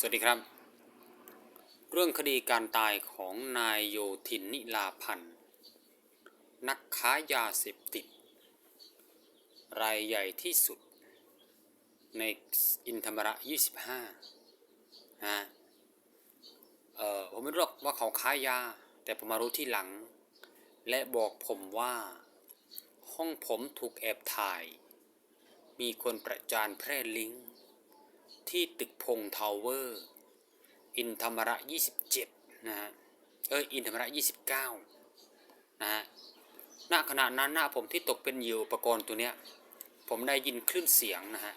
สวัสดีครับ เรื่องคดีการตายของนายโยธินนิลาพันธ์นักค้ายาเสพติด รายใหญ่ที่สุด ในอินธรรมระ 25นะเออผมไม่รู้ว่าเขาค้ายา แต่ผมมารู้ที่หลัง และบอกผมว่า ห้องผมถูกแอบถ่าย มีคนประจานแพร่ลิงก์ ที่ตึกพงทาวเวอร์ อินธรรมระ 27 นะฮะ เอออินธรรมระ 29 นะฮะ ณ ขณะนั้นหน้าผมที่ตกเป็นเหยื่ออุปกรณ์ตัวเนี้ย ผมได้ยินคลื่นเสียงนะฮะ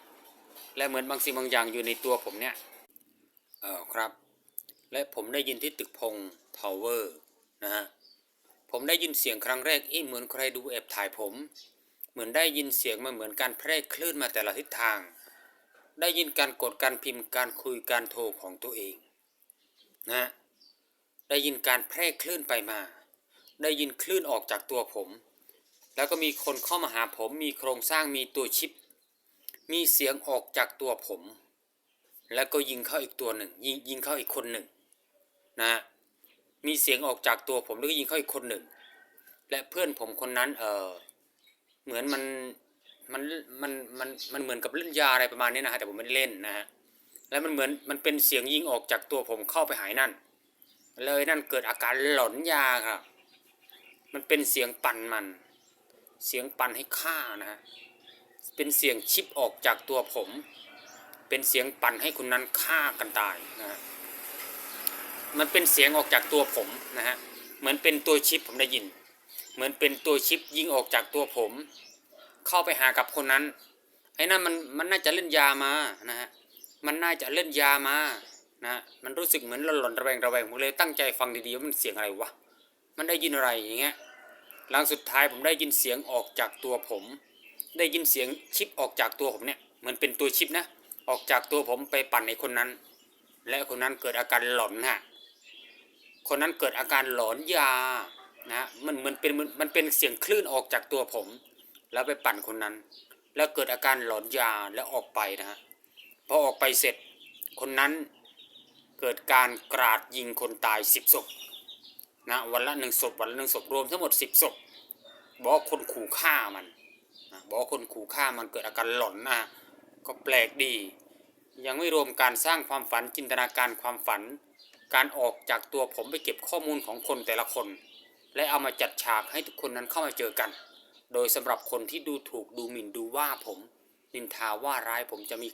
และเหมือนบางสิ่งบางอย่างอยู่ในตัวผมเนี่ย เออครับ และผมได้ยินที่ตึกพงทาวเวอร์นะฮะ ผมได้ยินเสียงครั้งแรกเอ๊ะเหมือนใครดูแอบถ่ายผม เหมือนได้ยินเสียงมันเหมือนการแพร่คลื่นมาแต่ละทิศทาง ได้ยินการกดการพิมพ์การคุยการโทรของตัวเองนะได้ยินการแพร่คลื่นไปมา ได้ยินคลื่นออกจากตัวผม แล้วก็มีคนเข้ามาหาผม มีโครงสร้างมีตัวชิป มีเสียงออกจากตัวผม แล้วก็ยิงเข้าอีกตัวหนึ่ง ยิงยิงเข้าอีกคนหนึ่งนะมีเสียงออกจากตัวผมแล้วก็ยิงเข้าอีกคนหนึ่ง และเพื่อนผมคนนั้นเออเหมือนมัน มันมันมันมันเหมือนกับเล่นยาอะไรประมาณนี้นะฮะแต่ผมไม่ได้เล่นนะฮะแล้วมันเหมือนมันเป็นเสียงยิงออกจากตัวผมเข้าไปหายนั่น เลยนั่นเกิดอาการหลอนยาครับ มันเป็นเสียงปั่นมัน เสียงปั่นให้ฆ่านะฮะเป็นเสียงชิปออกจากตัวผม เป็นเสียงปั่นให้คนนั้นฆ่ากันตายนะฮะมันเป็นเสียงออกจากตัวผมนะฮะเหมือนเป็นตัวชิปผมได้ยิน เหมือนเป็นตัวชิปยิงออกจากตัวผม เข้าไปหากับคนนั้น ไอ้นั่นมันมันน่าจะเล่นยามานะฮะมันน่าจะเล่นยามานะมันรู้สึกเหมือนหลอนระแวงระแวงผมเลยตั้งใจฟังดีๆว่ามันเสียงอะไรวะมันได้ยินอะไรอย่างเงี้ยหลังสุดท้ายผมได้ยินเสียงออกจากตัวผม ได้ยินเสียงชิปออกจากตัวผมเนี่ยเหมือนเป็นตัวชิปนะออกจากตัวผมไปปั่นไอ้คนนั้น และคนนั้นเกิดอาการหลอนฮะคนนั้นเกิดอาการหลอนยานะมันเหมือนเป็นมันเป็นเสียงคลื่นออกจากตัวผม แล้วไปปั่นคนนั้น แล้วเกิดอาการหลอนยาแล้วออกไปนะฮะพอออกไปเสร็จคนนั้นเกิดการกราดยิงคนตายสิบศพนะวันละหนึ่งศพวันละหนึ่งศพรวมทั้งหมดสิบศพบอกคนขู่ฆ่ามันนะบอกคนขู่ฆ่ามันเกิดอาการหลอนนะก็แปลกดี ยังไม่รวมการสร้างความฝันจินตนาการความฝัน การออกจากตัวผมไปเก็บข้อมูลของคนแต่ละคน และเอามาจัดฉากให้ทุกคนนั้นเข้ามาเจอกัน โดยสำหรับคนที่ดูถูกดูหมิ่นดูว่าผมนินทาว่าร้ายผมจะมี